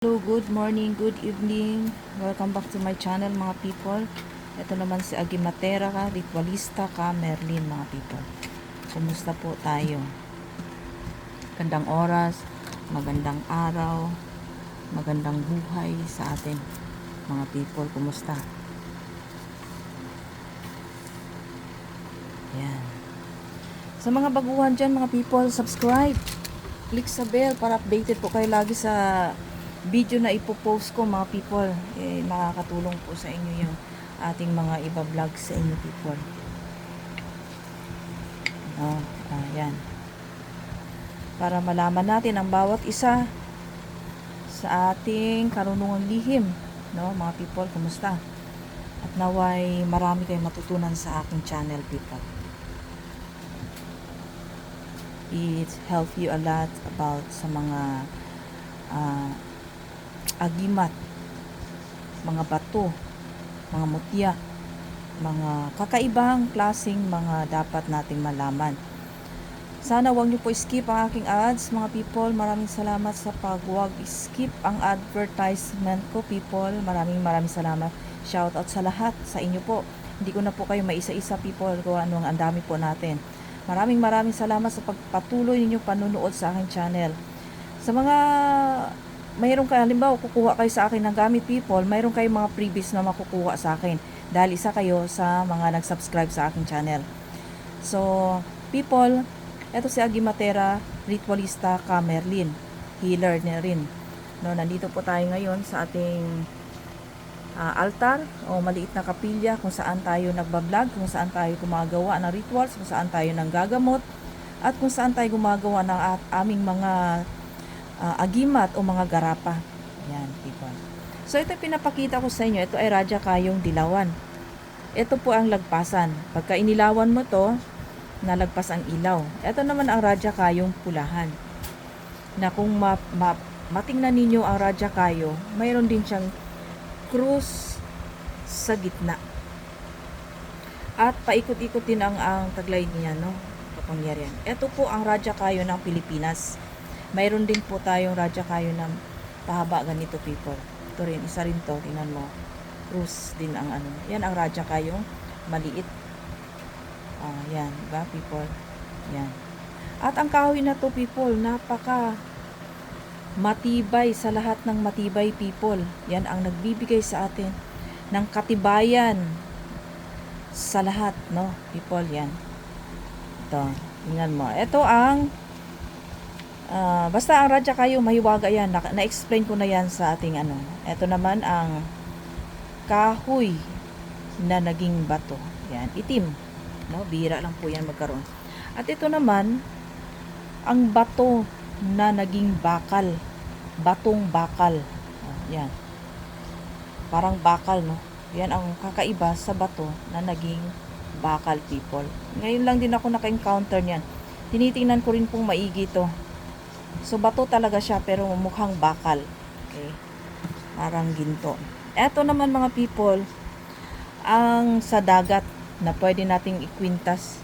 Hello, good morning, good evening. Welcome back to my channel mga people. Ito naman si Agimatera ka, ritualista ka, Merlin mga people. Kumusta po tayo? Gandang oras, magandang araw, magandang buhay sa atin mga people. Kumusta? Yan. Sa mga baguhan dyan mga people, subscribe. Click sa bell para updated po kayo lagi sa video na ipopost ko mga people. Eh, makakatulong po sa inyo yung ating mga iba-vlog sa inyo people. No, ayan. Para malaman natin ang bawat isa sa ating karunungan lihim. No, mga people, kumusta? At naway marami kayong matutunan sa aking channel people. It help you a lot about sa mga ah, agimat, mga bato, mga mutya, mga kakaibang klasing mga dapat nating malaman. Sana wag niyo po skip ang aking ads, mga people. Maraming salamat sa pag wag skip ang advertisement ko, people. Maraming maraming salamat. Shout out sa lahat, sa inyo po. Hindi ko na po kayo maisa-isa, people, kung anong ang dami po natin. Maraming maraming salamat sa pagpatuloy ninyo panunood sa aking channel. Sa mga mayroon kayo, halimbawa, kukuha kayo sa akin ng gamit people, mayroon kayong mga previous na makukuha sa akin dahil isa kayo sa mga nag-subscribe sa aking channel. So, people, eto si Agimatera, ritualista ka Merlin, healer na rin. No, nandito po tayo ngayon sa ating ah, altar o maliit na kapilya kung saan tayo nagbablog, kung saan tayo gumagawa ng rituals, kung saan tayo nanggagamot, at kung saan tayo gumagawa ng at aming mga ah, agimat o mga garapa. Yan, people. So, ito pinapakita ko sa inyo. Ito ay Raja Kayong Dilawan. Ito po ang lagpasan. Pagka inilawan mo to, nalagpas ang ilaw. Ito naman ang Raja Kayong Pulahan. Na kung ma, ma, matingnan ninyo ang Raja Kayo, mayroon din siyang krus sa gitna. At paikot-ikot din ang, ang taglay niya, no? Kapangyarihan. Ito po ang Raja Kayo ng Pilipinas. Mayroon din po tayong Raja Kayo ng pahaba ganito people. Ito rin, isa rin to, tingnan mo. Krus din ang ano. Yan ang Raja Kayo, maliit. Ah, yan, ba people? Yan. At ang kahoy na to people, napaka matibay sa lahat ng matibay people. Yan ang nagbibigay sa atin ng katibayan sa lahat, no? People, yan. Ito, tingnan mo. Ito ang ah, basta ang radya kayo, mahiwaga yan. Na- Na-explain ko na yan sa ating ano. Ito naman ang kahoy na naging bato. Yan, itim. No? Bira lang po yan magkaroon. At ito naman, ang bato na naging bakal. Batong bakal. Oh, yan. Parang bakal, no? Yan ang kakaiba sa bato na naging bakal people. Ngayon lang din ako naka-encounter niyan. Tinitingnan ko rin pong maigi to. So, bato talaga siya pero mukhang bakal. Okay? Parang ginto. Eto naman mga people, ang sa dagat na pwede nating ikwintas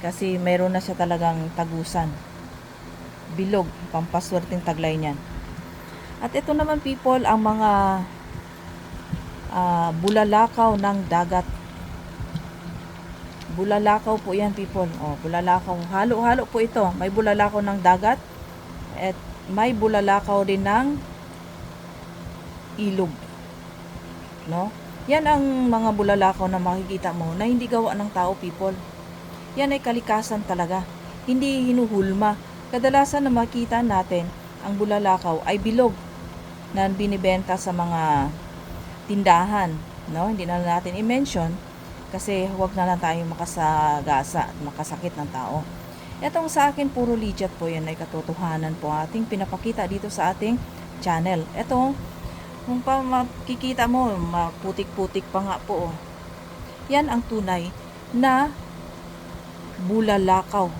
kasi meron na siya talagang tagusan bilog, pampaswerteng taglay niyan. At ito naman people, ang mga ah, bulalakaw ng dagat. Bulalakaw po yan people. Oh, bulalakaw. Halo-halo po ito. May bulalakaw ng dagat at may bulalakaw din ng ilog. No? Yan ang mga bulalakaw na makikita mo na hindi gawa ng tao people. Yan ay kalikasan talaga. Hindi hinuhulma. Kadalasan na makita natin ang bulalakaw ay bilog na binibenta sa mga tindahan. No? Hindi na natin i-mention kasi huwag na lang tayong makasagasa at makasakit ng tao. Etong sa akin, puro legit po yan ay katotohanan po ating pinapakita dito sa ating channel. Ito, kung pa makikita mo, maputik-putik pa nga po. oh. Yan ang tunay na bulalakaw.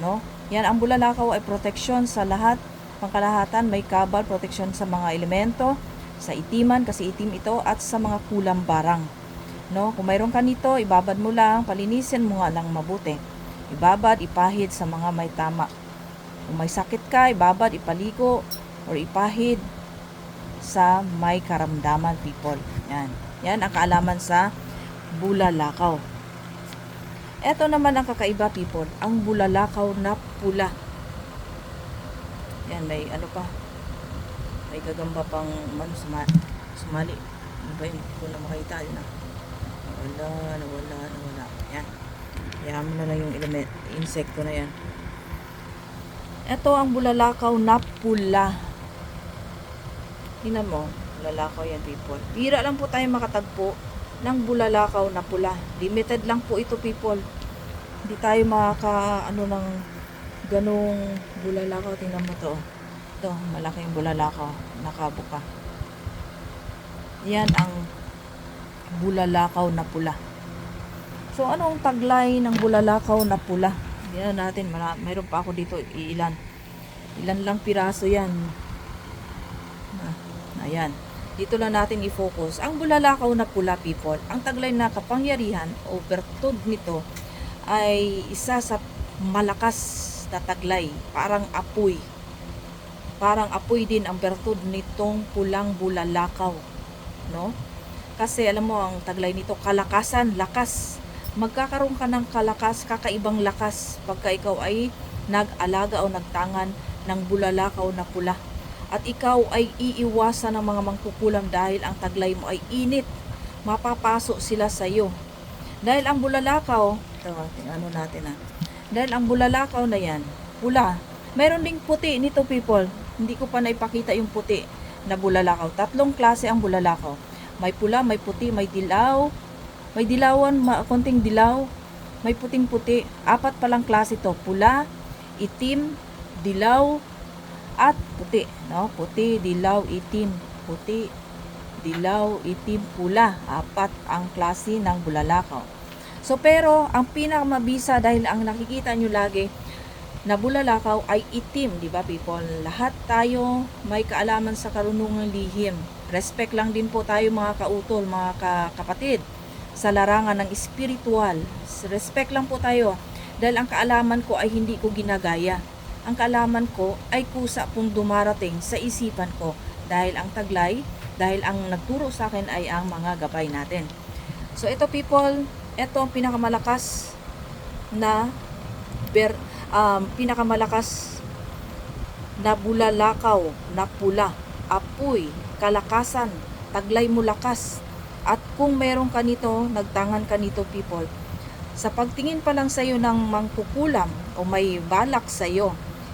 No? Yan ang bulalakaw ay proteksyon sa lahat, pangkalahatan, may kabal, proteksyon sa mga elemento, sa itiman kasi itim ito at sa mga kulang barang. No? Kung mayroon ka nito, ibabad mo lang, palinisin mo nga lang mabuti. Ibabad, ipahid sa mga may tama. Kung may sakit ka, ibabad, ipaligo, or ipahid sa may karamdaman people. Yan. Yan ang kaalaman sa bulalakaw. Ito naman ang kakaiba people, ang bulalakaw na pula. Yan, may ano pa. May gagamba pang man suma, sumali. Ano ba yun? Hindi ko na makita. Yun na. Nawala, nawala, nawala. Yan. Hayaan mo na lang yung element, insekto na yan. Ito ang bulalakaw na pula. Tingnan mo, bulalakaw yan people. Bira lang po tayo makatagpo ng bulalakaw na pula. Limited lang po ito people. Hindi tayo makaka ano ng ganong bulalakaw. Tingnan mo to. Ito, malaking bulalakaw. Nakabuka. Yan ang bulalakaw na pula. So, ano ang taglay ng bulalakaw na pula? Yan natin. Mayroon pa ako dito. Ilan. Ilan lang piraso yan. Ah, ayan. Dito lang natin i-focus. Ang bulalakaw na pula, people, ang taglay na kapangyarihan o bertud nito ay isa sa malakas na taglay. Parang apoy. Parang apoy din ang bertud nitong pulang bulalakaw. No? Kasi alam mo, ang taglay nito, kalakasan, lakas. Magkakaroon ka ng kalakas, kakaibang lakas pagka ikaw ay nag-alaga o nagtangan ng bulalakaw na pula. At ikaw ay iiwasan ng mga mangkukulam dahil ang taglay mo ay init. Mapapaso sila sa iyo. Dahil ang bulalakaw, ano natin ah. Dahil ang bulalakaw na yan, pula. Meron ding puti nito people. Hindi ko pa naipakita yung puti na bulalakaw. Tatlong klase ang bulalakaw. May pula, may puti, may dilaw. May dilawan, ma- konting dilaw. May puting puti. Apat palang klase to. Pula, itim, dilaw, at puti. No? Puti, dilaw, itim. Puti, dilaw, itim, pula. Apat ang klase ng bulalakaw. So pero ang pinakamabisa dahil ang nakikita nyo lagi na bulalakaw ay itim, di ba people? Lahat tayo may kaalaman sa karunungang lihim. Respect lang din po tayo mga kautol, mga ka- kapatid sa larangan ng espiritual. Respect lang po tayo dahil ang kaalaman ko ay hindi ko ginagaya. Ang kaalaman ko ay kusa pong dumarating sa isipan ko dahil ang taglay, dahil ang nagturo sa akin ay ang mga gabay natin. So ito people, ito ang pinakamalakas na ber, um, pinakamalakas na bulalakaw, na pula, apoy, kalakasan, taglay mo lakas. At kung meron ka nito, nagtangan ka nito people, sa pagtingin pa lang sa'yo ng mangkukulam o may balak sa'yo,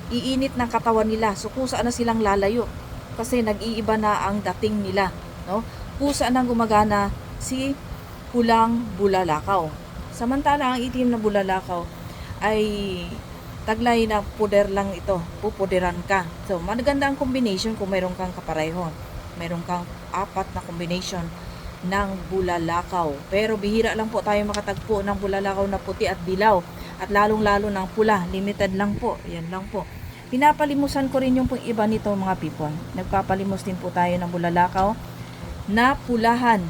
iinit ng katawan nila. So kusa na silang lalayo kasi nag-iiba na ang dating nila. No? Kusa na gumagana si pulang bulalakaw. Samantala ang itim na bulalakaw ay taglay na puder lang ito. Pupuderan ka. So maganda ang combination kung mayroon kang kapareho. Mayroon kang apat na combination ng bulalakaw. Pero bihira lang po tayo makatagpo ng bulalakaw na puti at dilaw. At lalong-lalo ng pula. Limited lang po. Yan lang po. Pinapalimusan ko rin yung pong iba nito mga people. Nagpapalimos din po tayo ng bulalakaw na pulahan.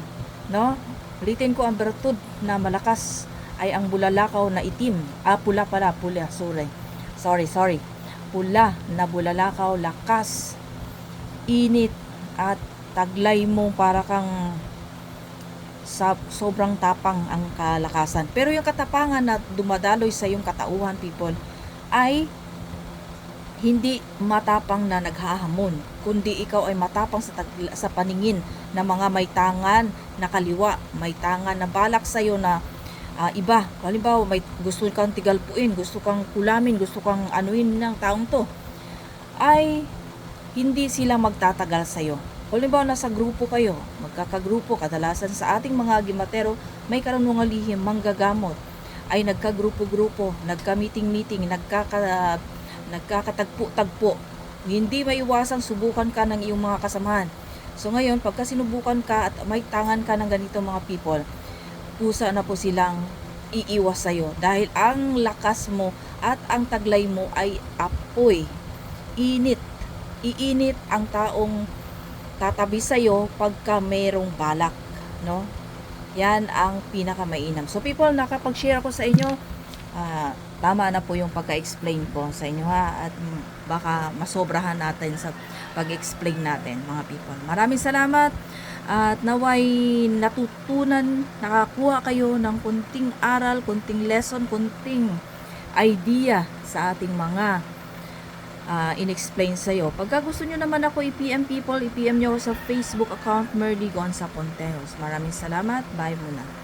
No? Ulitin ko ang bertud na malakas ay ang bulalakaw na itim. Ah, pula pala. Pula. Sorry. Sorry, sorry. Pula na bulalakaw, lakas, init, at taglay mo para kang sa sobrang tapang ang kalakasan. Pero yung katapangan na dumadaloy sa yung katauhan, people, ay hindi matapang na naghahamon, kundi ikaw ay matapang sa, sa paningin ng mga may tangan na kaliwa, may tangan na balak sa iyo na ah, iba. Halimbawa, may gusto kang tigalpuin, gusto kang kulamin, gusto kang anuin ng taong to, ay hindi sila magtatagal sa iyo. Halimbawa, nasa grupo kayo, magkakagrupo, kadalasan sa ating mga gimatero, may karunungan lihim, manggagamot, ay nagkagrupo-grupo, nagka-meeting-meeting, nagkaka, nagkakatagpo-tagpo. Hindi maiwasang subukan ka ng iyong mga kasamahan. So ngayon, pagka sinubukan ka at may tangan ka ng ganito mga people, kusa na po silang iiwas sa'yo. Dahil ang lakas mo at ang taglay mo ay apoy, init. Iinit ang taong tatabi sa'yo pagka mayroong balak. No? Yan ang pinakamainam. So people, nakapag-share ako sa inyo, ah, tama na po yung pagka-explain ko sa inyo ha at baka masobrahan natin sa pag-explain natin mga people. Maraming salamat at naway natutunan, nakakuha kayo ng kunting aral, kunting lesson, kunting idea sa ating mga ah, in-explain sa'yo. Pagka gusto nyo naman ako i-PM people, i-PM nyo sa Facebook account Merly Gonza Ponteros. Maraming salamat. Bye muna.